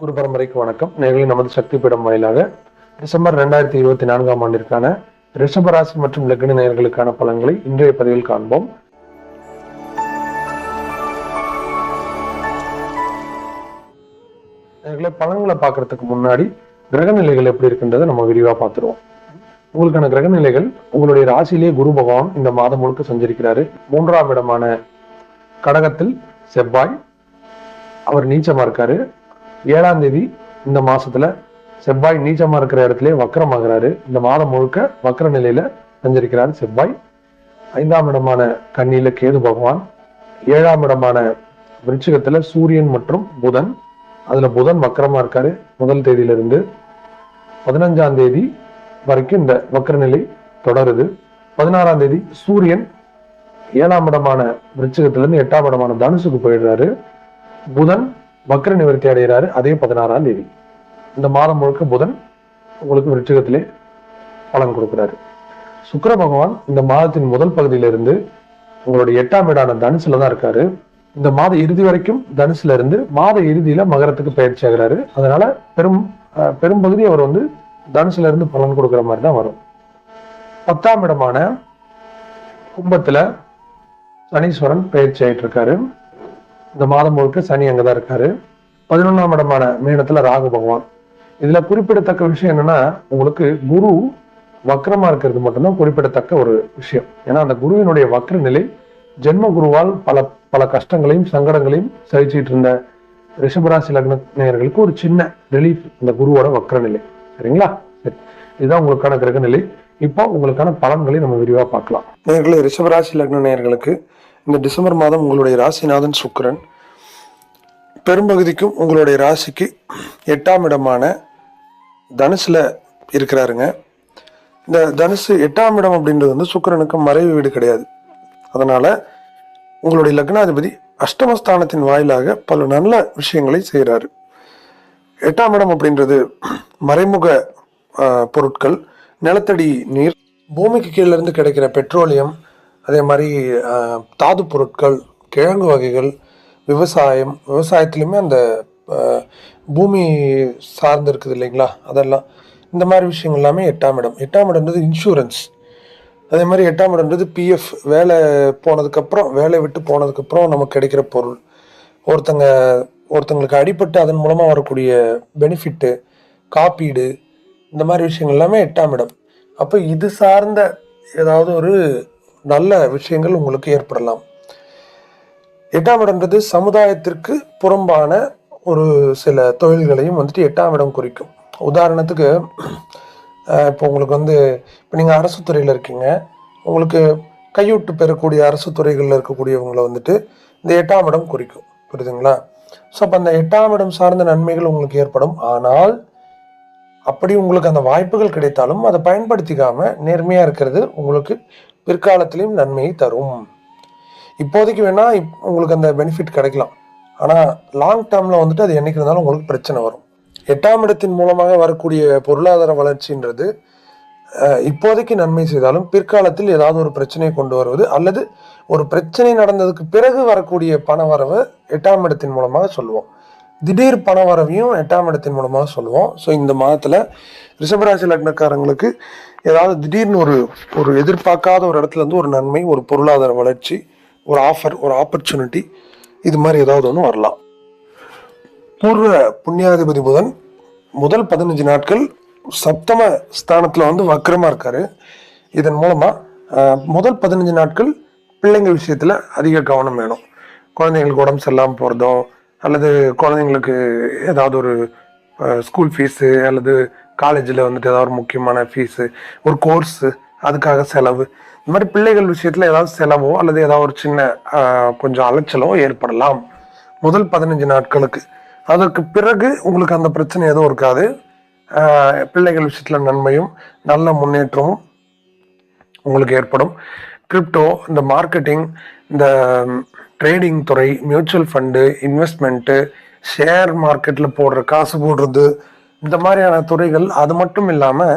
குரு பரம்பரைக்கு வணக்கம். நேர்களை நமது சக்தி பீடம் வாயிலாக டிசம்பர் ரெண்டாயிரத்தி இருபத்தி நான்காம் ஆண்டிற்கான ரிஷபராசி மற்றும் லக்ன நேர்களுக்கான பலன்களை இன்றைய பதிவில் காண்போம். நேர்களை பலன்களை பார்க்கறதுக்கு முன்னாடி கிரக நிலைகள் எப்படி இருக்குன்றதை நம்ம விரிவா பார்த்துருவோம். உங்களுக்கான கிரக நிலைகள் உங்களுடைய ராசியிலேயே குரு பகவான் இந்த மாதம் முழுக்க சஞ்சரிக்கிறாரு. மூன்றாம் இடமான கடகத்தில் செவ்வாய் அவர் நீச்சமா இருக்காரு. ஏழாம் தேதி இந்த மாசத்துல செவ்வாய் நீச்சமா இருக்கிற இடத்துல வக்கரமாகிறாரு. இந்த மாதம் முழுக்க வக்கர நிலையில சஞ்சரிக்கிறார் செவ்வாய். ஐந்தாம் இடமான கண்ணியில கேது பகவான். ஏழாம் இடமான விருச்சிகத்துல சூரியன் மற்றும் புதன். அதுல புதன் வக்கரமா இருக்காரு முதல் தேதியில இருந்து பதினஞ்சாம் தேதி வரைக்கும் இந்த வக்கர நிலை தொடருது. பதினாறாம் தேதி சூரியன் ஏழாம் இடமான விருச்சிகத்திலிருந்து எட்டாம் இடமான தனுசுக்கு போயிடுறாரு. புதன் வக்கர நிவர்த்தி அடைகிறாரு அதே பதினாறாம் தேதி. இந்த மாதம் முழுக்க புதன் உங்களுக்கு விருச்சிகத்திலே பலன் கொடுக்கிறாரு. சுக்கர பகவான் இந்த மாதத்தின் முதல் பகுதியிலிருந்து உங்களுடைய எட்டாம் வீடான தனுசுல தான் இருக்காரு. இந்த மாத இறுதி வரைக்கும் தனுசுல இருந்து மாத இறுதியில மகரத்துக்கு பயிற்சி ஆகிறாரு. அதனால பெரும் அஹ், பெரும்பகுதி அவர் வந்து தனுசுல இருந்து பலன் கொடுக்குற மாதிரி தான் வரும். பத்தாம் இடமான கும்பத்துல சனீஸ்வரன் பயிற்சி ஆயிட்டு இருக்காரு இந்த மாதம் முழுக்க சனி அங்கதான் இருக்காரு. பதினொன்றாம் இடமான மீனத்தில் ராகு பகவான். இதுல குறிப்பிடத்தக்க விஷயம் என்னன்னா உங்களுக்கு குரு வக்கரமாக இருக்கிறது மட்டும்தான் குறிப்பிடத்தக்க ஒரு விஷயம். ஏன்னா அந்த குருவினுடைய வக்கர நிலை ஜென்ம குருவால் பல பல கஷ்டங்களையும் சங்கடங்களையும் சகிச்சிட்டு இருந்த ரிஷபராசி லக்ன நேயர்களுக்கு ஒரு சின்ன ரிலீஃப் இந்த குருவோட வக்ர நிலை சரிங்களா? சரி. இதுதான் உங்களுக்கான கிரக நிலை இப்போ உங்களுக்கான பலன்களை நம்ம விரிவா பார்க்கலாம். நேர்களை ரிஷபராசி லக்ன நேயர்களுக்கு இந்த டிசம்பர் மாதம் உங்களுடைய ராசிநாதன் சுக்கரன் பெரும்பகுதிக்கும் உங்களுடைய ராசிக்கு எட்டாம் இடமான தனுசில் இருக்கிறாருங்க. இந்த தனுசு எட்டாம் இடம் அப்படின்றது வந்து சுக்கரனுக்கு மறைவு வீடு கிடையாது. அதனால் உங்களுடைய லக்னாதிபதி அஷ்டமஸ்தானத்தின் வாயிலாக பல நல்ல விஷயங்களை செய்கிறாரு எட்டாம் இடம் அப்படின்றது மறைமுக பொருட்கள் நிலத்தடி நீர் பூமிக்கு கீழ இருந்து கிடைக்கிற பெட்ரோலியம் அதே மாதிரி தாது பொருட்கள் கிழங்கு வகைகள் விவசாயம் விவசாயத்துலேயுமே அந்த பூமி சார்ந்து இருக்குது இல்லைங்களா? அதெல்லாம். இந்த மாதிரி விஷயங்கள் எல்லாமே எட்டாம் இடம். எட்டாம் இடம்ன்றது இன்சூரன்ஸ் அதே மாதிரி எட்டாம் இடம்ன்றது பிஎஃப் வேலை போனதுக்கப்புறம் வேலையை விட்டு போனதுக்கப்புறம் நமக்கு கிடைக்கிற பொருள். ஒருத்தங்க ஒருத்தங்களுக்கு அடிபட்டு அதன் மூலமாக வரக்கூடிய பெனிஃபிட்டு காப்பீடு இந்த மாதிரி விஷயங்கள் எல்லாமே எட்டாம் இடம். அப்போ இது சார்ந்த ஏதாவது ஒரு நல்ல விஷயங்கள் உங்களுக்கு ஏற்படலாம். எட்டாம் இடம்ன்றது சமுதாயத்திற்கு புறம்பான ஒரு சில தொழில்களையும் வந்துட்டு எட்டாம் இடம் குறிக்கும். உதாரணத்துக்கு இப்போ உங்களுக்கு வந்து இப்போ நீங்கள் அரசு துறையில் இருக்கீங்க. உங்களுக்கு கையூட்டு பெறக்கூடிய அரசு துறைகளில் இருக்கக்கூடியவங்களை வந்துட்டு இந்த எட்டாம் இடம் குறிக்கும். புரியுதுங்களா? ஸோ அப்போ அந்த எட்டாம் இடம் சார்ந்த நன்மைகள் உங்களுக்கு ஏற்படும். ஆனால் அப்படி உங்களுக்கு அந்த வாய்ப்புகள் கிடைத்தாலும் அதை பயன்படுத்திக்காமல் நேர்மையாக இருக்கிறது உங்களுக்கு பிற்காலத்திலையும் நன்மையை தரும். இப்போதைக்கு வேணால் இப்- உங்களுக்கு அந்த பெனிஃபிட் கிடைக்கலாம். ஆனால் லாங் டேர்மில் வந்துட்டு அது என்றைக்கு இருந்தாலும் உங்களுக்கு பிரச்சனை வரும். எட்டாம் இடத்தின் மூலமாக வரக்கூடிய பொருளாதார வளர்ச்சின்றது இப்போதைக்கு நன்மை செய்தாலும் பிற்காலத்தில் ஏதாவது ஒரு பிரச்சனையை கொண்டு வருவது அல்லது ஒரு பிரச்சனை நடந்ததுக்கு பிறகு வரக்கூடிய பண வரவு எட்டாம் இடத்தின் மூலமாக சொல்லுவோம். திடீர் பண வரவையும் எட்டாம் இடத்தின் மூலமாக சொல்லுவோம். ஸோ இந்த மாதத்தில் ரிஷபராசி லக்னக்காரங்களுக்கு ஏதாவது திடீர்னு ஒரு ஒரு எதிர்பார்க்காத ஒரு இடத்துல இருந்து ஒரு நன்மை ஒரு பொருளாதார வளர்ச்சி ஒரு ஆஃபர் ஒரு ஆப்பர்ச்சுனிட்டி இது மாதிரி ஏதாவது ஒன்று வரலாம். பூர்வ புண்ணியாதிபதி புதன் முதல் பதினஞ்சு நாட்கள் சப்தம ஸ்தானத்தில் வந்து வக்கரமாக இருக்கார். இதன் மூலமாக முதல் பதினஞ்சு நாட்கள் பிள்ளைங்க விஷயத்தில் அதிக கவனம் வேணும். குழந்தைங்களுக்கு உடம்பு சரியில்லாமல் போகிறதோ அல்லது குழந்தைங்களுக்கு ஏதாவது ஒரு ஸ்கூல் ஃபீஸு அல்லது காலேஜில் வந்துட்டு ஏதாவது ஒரு முக்கியமான ஃபீஸு ஒரு கோர்ஸு அதுக்காக செலவு. இந்த மாதிரி பிள்ளைகள் விஷயத்தில் ஏதாவது செலவோ அல்லது ஏதாவது ஒரு சின்ன கொஞ்சம் அலைச்சலோ ஏற்படலாம். முதல் பதினஞ்சு நாட்களுக்கு. அதற்கு பிறகு உங்களுக்கு அந்த பிரச்சனை எதுவும் இருக்காது. ஆஹ் பிள்ளைகள் விஷயத்தில் நன்மையும் நல்ல முன்னேற்றமும் உங்களுக்கு ஏற்படும். கிரிப்டோ இந்த மார்க்கெட்டிங் இந்த ட்ரேடிங் துறை மியூச்சுவல் ஃபண்டு இன்வெஸ்ட்மெண்ட்டு ஷேர் மார்க்கெட்டில் போடுற காசு போடுறது இந்த மாதிரியான துறைகள் அது மட்டும் இல்லாமல்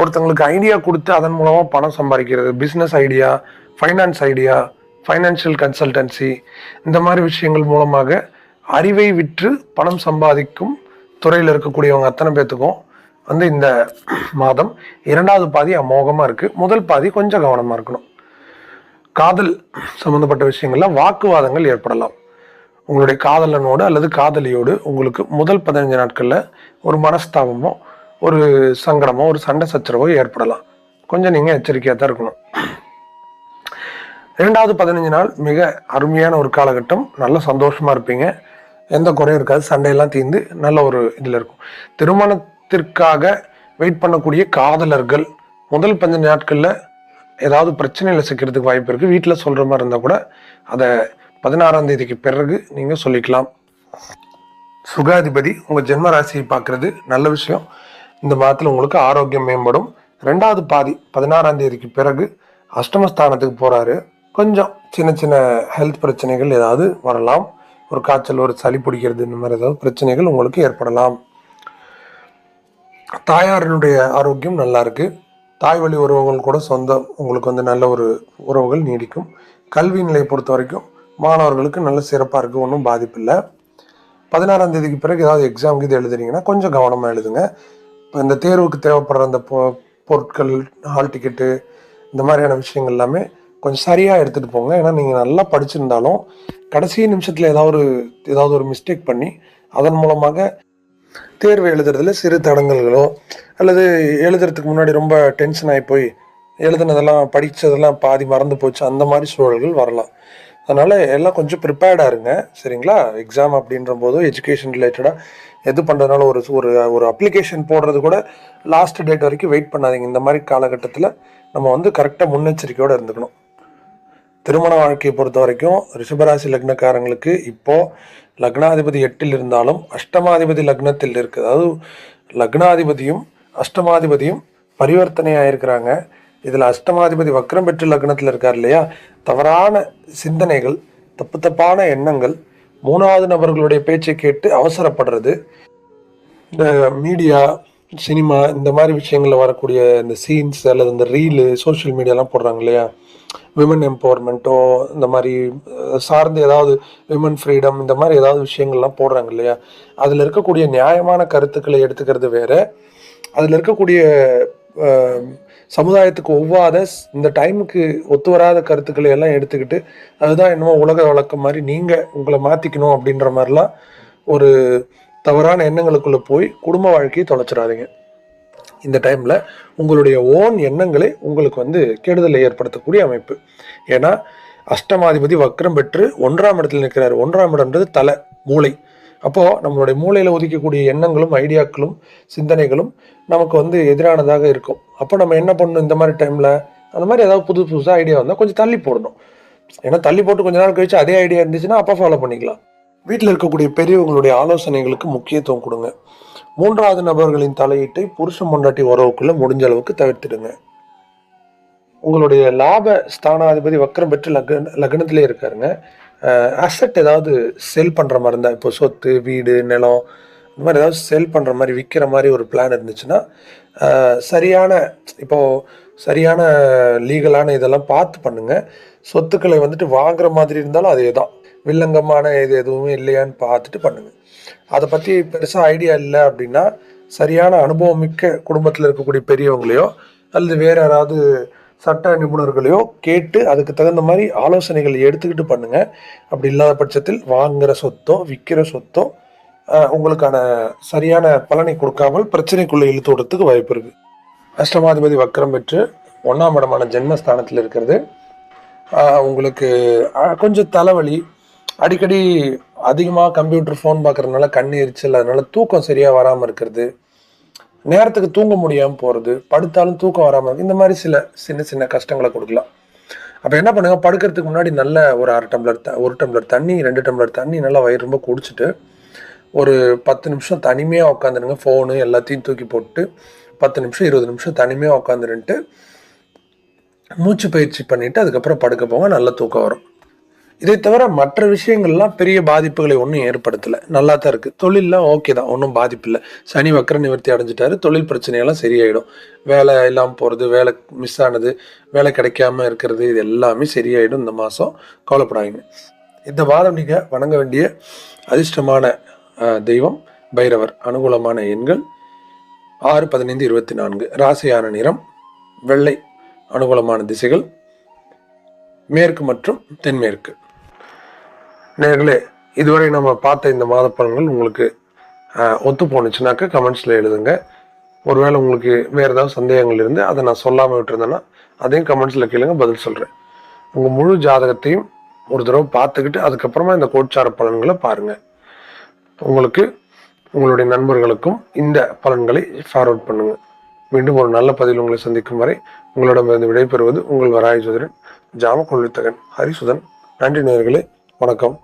ஒருத்தங்களுக்கு ஐடியா கொடுத்து அதன் மூலமாக பணம் சம்பாதிக்கிறது business idea finance idea financial consultancy இந்த மாதிரி விஷயங்கள் மூலமாக அறிவை விற்று பணம் சம்பாதிக்கும் துறையில் இருக்கக்கூடியவங்க அத்தனை பேர்த்துக்கும் வந்து இந்த மாதம் இரண்டாவது பாதி அமோகமாக இருக்குது முதல் பாதி கொஞ்சம் கவனமாக இருக்கணும். காதல் சம்மந்தப்பட்ட விஷயங்கள்லாம் வாக்குவாதங்கள் ஏற்படலாம். உங்களுடைய காதலனோடு அல்லது காதலியோடு உங்களுக்கு முதல் பதினஞ்சு நாட்களில் ஒரு மனஸ்தாபமோ ஒரு சங்கடமோ ஒரு சண்டை சச்சரவோ ஏற்படலாம். கொஞ்சம் நீங்கள் எச்சரிக்கையாக தான் இருக்கணும். இரண்டாவது பதினஞ்சு நாள் மிக அருமையான ஒரு காலகட்டம். நல்ல சந்தோஷமா இருப்பீங்க. எந்த குறையும் இருக்காது. சண்டையெல்லாம் தீர்ந்து நல்ல ஒரு இதில் இருக்கும். திருமணத்திற்காக வெயிட் பண்ணக்கூடிய காதலர்கள் முதல் பதினஞ்சு நாட்களில் ஏதாவது பிரச்சனையில் சிக்கிறதுக்கு வாய்ப்பு இருக்குது வீட்டில் சொல்கிற மாதிரி இருந்தால் கூட அதை பதினாறாம் தேதிக்கு பிறகு நீங்கள் சொல்லிக்கலாம். சுகாதிபதி உங்கள் ஜென்ம ராசியை பார்க்குறது நல்ல விஷயம். இந்த மாதத்தில் உங்களுக்கு ஆரோக்கியம் மேம்படும். ரெண்டாவது பாதி பதினாறாம் தேதிக்கு பிறகு அஷ்டமஸ்தானத்துக்கு போகிறாரு கொஞ்சம் சின்ன சின்ன ஹெல்த் பிரச்சனைகள் ஏதாவது வரலாம். ஒரு காய்ச்சல் ஒரு சளி பிடிக்கிறது இந்த மாதிரி ஏதாவது பிரச்சனைகள் உங்களுக்கு ஏற்படலாம். தாயாரினுடைய ஆரோக்கியம் நல்லா இருக்கு. தாய் வழி உறவுகள் கூட சொந்தம். உங்களுக்கு வந்து நல்ல ஒரு உறவுகள் நீடிக்கும். கல்வி நிலையை பொறுத்த வரைக்கும் மாணவர்களுக்கு நல்ல சிறப்பாக இருக்குது ஒன்றும் பாதிப்பு இல்லை. பதினாறாம் தேதிக்கு பிறகு ஏதாவது எக்ஸாமுக்கு இது எழுதுறீங்கன்னா கொஞ்சம் கவனமாக எழுதுங்க. இப்போ இந்த தேர்வுக்கு தேவைப்படுற அந்த பொ பொருட்கள் ஹால் டிக்கெட்டு இந்த மாதிரியான விஷயங்கள் எல்லாமே கொஞ்சம் சரியாக எடுத்துகிட்டு போங்க. ஏன்னா நீங்கள் நல்லா படிச்சிருந்தாலும் கடைசி நிமிஷத்தில் ஏதாவது ஒரு ஏதாவது ஒரு மிஸ்டேக் பண்ணி அதன் மூலமாக தேர்வு எழுதுறதுல சிறு தடங்கல்களோ அல்லது எழுதுறதுக்கு முன்னாடி ரொம்ப டென்ஷன் ஆகி போய் எழுதுனதெல்லாம் படித்ததெல்லாம் பாதி மறந்து போச்சு அந்த மாதிரி சூழல்கள் வரலாம். அதனால் எல்லாம் கொஞ்சம் ப்ரிப்பேர்டாக இருங்க. சரிங்களா? எக்ஸாம் அப்படின்ற போது எஜுகேஷன் ரிலேட்டடாக எது பண்ணுறதுனால ஒரு ஒரு ஒரு அப்ளிகேஷன் போடுறது கூட லாஸ்ட் டேட் வரைக்கும் வெயிட் பண்ணாதீங்க. இந்த மாதிரி காலகட்டத்தில் நம்ம வந்து கரெக்டாக முன்னெச்சரிக்கையோடு இருந்துக்கணும். திருமண வாழ்க்கையை பொறுத்த வரைக்கும் ரிஷபராசி லக்னக்காரங்களுக்கு இப்போது லக்னாதிபதி எட்டில் இருந்தாலும் அஷ்டமாதிபதி லக்னத்தில் இருக்குது அதாவது லக்னாதிபதியும் அஷ்டமாதிபதியும் பரிவர்த்தனையாக இருக்கிறாங்க இதில் அஷ்டமாதிபதி வக்ரம் பெற்று லக்னத்தில் இருக்கார் இல்லையா? தவறான சிந்தனைகள் தப்பு தப்பான எண்ணங்கள் மூணாவது நபர்களுடைய பேச்சை கேட்டு அவசரப்படுறது இந்த மீடியா சினிமா இந்த மாதிரி விஷயங்களில் வரக்கூடிய இந்த சீன்ஸ் அல்லது இந்த ரீலு சோஷியல் மீடியாலாம் போடுறாங்க இல்லையா? விமன் எம்பவர்மெண்ட்டோ இந்த மாதிரி சார்ந்து ஏதாவது விமன் ஃப்ரீடம் இந்த மாதிரி ஏதாவது விஷயங்கள்லாம் போடுறாங்க இல்லையா? அதில் இருக்கக்கூடிய நியாயமான கருத்துக்களை எடுத்துக்கிறது வேற. அதில் இருக்கக்கூடிய சமுதாயத்துக்கு ஒவ்வாத இந்த டைமுக்கு ஒத்து வராத கருத்துக்களை எல்லாம் எடுத்துக்கிட்டு அதுதான் என்னமோ உலக வழக்கம் மாதிரி நீங்கள் உங்களை மாற்றிக்கணும் அப்படின்ற மாதிரிலாம் ஒரு தவறான எண்ணங்களுக்குள்ளே போய் குடும்ப வாழ்க்கையை தொலைச்சிடாதீங்க. இந்த டைமில் உங்களுடைய ஓன் எண்ணங்களே உங்களுக்கு வந்து கெடுதலை ஏற்படுத்தக்கூடிய அமைப்பு. ஏன்னா அஷ்டமாதிபதி வக்ரம் பெற்று ஒன்றாம் இடத்தில் நிற்கிறார். ஒன்றாம் இடம்ன்றது தலை மூளை. அப்போது நம்மளுடைய மூளையில் ஒதுக்கக்கூடிய எண்ணங்களும் ஐடியாக்களும் சிந்தனைகளும் நமக்கு வந்து எதிரானதாக இருக்கும். அப்போ நம்ம என்ன பண்ணணும் இந்த மாதிரி டைமில் அந்த மாதிரி ஏதாவது புதுசு புதுசாக ஐடியா வந்தால் கொஞ்சம் தள்ளி போடணும். ஏன்னா தள்ளி போட்டு கொஞ்ச நாள் கழிச்சு அதே ஐடியா இருந்துச்சுன்னா அப்போ ஃபாலோ பண்ணிக்கலாம். வீட்டில் இருக்கக்கூடிய பெரியவங்களுடைய ஆலோசனைகளுக்கு முக்கியத்துவம் கொடுங்க. மூன்றாவது நபர்களின் தலையீட்டை புருஷன் பொண்டாட்டி உறவுக்குள்ள முடிஞ்ச அளவுக்கு தவிர்த்திடுங்க. உங்களுடைய லாப ஸ்தானாதிபதி வக்கரம் பெற்று லக்ன லக்னத்திலே இருக்காருங்க. அசட் ஏதாவது செல் பண்ணுற மாதிரி இருந்தால் இப்போ சொத்து வீடு நிலம் இந்த மாதிரி ஏதாவது செல் பண்ணுற மாதிரி விற்கிற மாதிரி ஒரு பிளான் இருந்துச்சுன்னா சரியான இப்போது சரியான லீகலான இதெல்லாம் பார்த்து பண்ணுங்கள் சொத்துக்களை வந்துட்டு வாங்குற மாதிரி இருந்தாலும் அதே தான் வில்லங்கமான இது எதுவுமே இல்லையான்னு பார்த்துட்டு பண்ணுங்கள் அதை பற்றி பெருசாக ஐடியா இல்லை அப்படின்னா சரியான அனுபவம் மிக்க குடும்பத்தில் இருக்கக்கூடிய பெரியவங்களையோ அல்லது வேறு யாராவது சட்ட நிபுணர்களையோ கேட்டு அதுக்கு தகுந்த மாதிரி ஆலோசனைகள் எடுத்துக்கிட்டு பண்ணுங்கள் அப்படி இல்லாத பட்சத்தில் வாங்குகிற சொத்தோ விற்கிற சொத்தோ உங்களுக்கான சரியான பலனை கொடுக்காமல் பிரச்சனைக்குள்ளே இழுத்து விடுறதுக்கு வாய்ப்பு இருக்கு. அஷ்டமாதிபதி வக்கரம் பெற்று ஒன்றாம் இடமான ஜென்மஸ்தானத்தில் இருக்கிறது. உங்களுக்கு கொஞ்சம் தலைவலி அடிக்கடி அதிகமாக கம்ப்யூட்டர் ஃபோன் பார்க்கறதுனால கண் எரிச்சல் அதனால தூக்கம் சரியாக வராமல் இருக்கிறது. நேரத்துக்கு தூங்க முடியாமல் போகிறது படுத்தாலும் தூக்கம் வராமல் இருக்கு. இந்த மாதிரி சில சின்ன சின்ன கஷ்டங்களை கொடுக்கலாம். அப்போ என்ன பண்ணுங்க? படுக்கிறதுக்கு முன்னாடி நல்ல ஒரு அரை டம்ளர் த ஒரு டம்ளர் தண்ணி ரெண்டு டம்ளர் தண்ணி நல்லா வயிறு ரொம்ப குடிச்சிட்டு ஒரு பத்து நிமிஷம் தனிமையாக உட்காந்துருங்க ஃபோனு எல்லாத்தையும் தூக்கி போட்டு பத்து நிமிஷம் இருபது நிமிஷம் தனிமையாக உட்காந்துருன்ட்டு மூச்சு பயிற்சி பண்ணிவிட்டு அதுக்கப்புறம் படுக்க போங்க நல்ல தூக்கம் வரும். இதை தவிர மற்ற விஷயங்கள்லாம் பெரிய பாதிப்புகளை ஒன்றும் ஏற்படுத்தலை. நல்லா தான் இருக்குது தொழிலெலாம் ஓகே தான் ஒன்றும் பாதிப்பு இல்லை. சனி வக்கர நிவர்த்தி அடைஞ்சிட்டாரு தொழில் பிரச்சனையெல்லாம் சரியாயிடும். வேலை இல்லாமல் போகிறது வேலை மிஸ் ஆனது வேலை கிடைக்காம இருக்கிறது இது எல்லாமே சரியாயிடும் இந்த மாதம் கவலைப்படாதீங்க. இந்த வாரம் நீங்கள் வணங்க வேண்டிய அதிர்ஷ்டமான தெய்வம் பைரவர் அனுகூலமான எண்கள் ஆறு பதினைந்து இருபத்தி நான்கு. ராசியான நிறம் வெள்ளை அனுகூலமான திசைகள் மேற்கு மற்றும் தென்மேற்கு. நேர்களே இதுவரை நம்ம பார்த்த இந்த மாத பலன்கள் உங்களுக்கு ஒத்து போணுச்சுனாக்க கமெண்ட்ஸில் எழுதுங்க. ஒருவேளை உங்களுக்கு வேறு ஏதாவது சந்தேகங்கள் இருந்து அதை நான் சொல்லாமல் விட்டுருந்தேன்னா அதையும் கமெண்ட்ஸில் கேளுங்க பதில் சொல்கிறேன் உங்கள் முழு ஜாதகத்தையும் ஒரு தடவை பார்த்துக்கிட்டு அதுக்கப்புறமா இந்த கோட்சார பலன்களை பாருங்கள் உங்களுக்கு உங்களுடைய நண்பர்களுக்கும் இந்த பலன்களை ஃபார்வர்ட் பண்ணுங்கள் மீண்டும் ஒரு நல்ல பதிவில் உங்களை சந்திக்கும் வரை உங்களிடமிருந்து விடைபெறுவது உங்கள் வராய ஜோதிடன் ஜாம ஹரிசுதன். நன்றி நேர்களே வணக்கம்.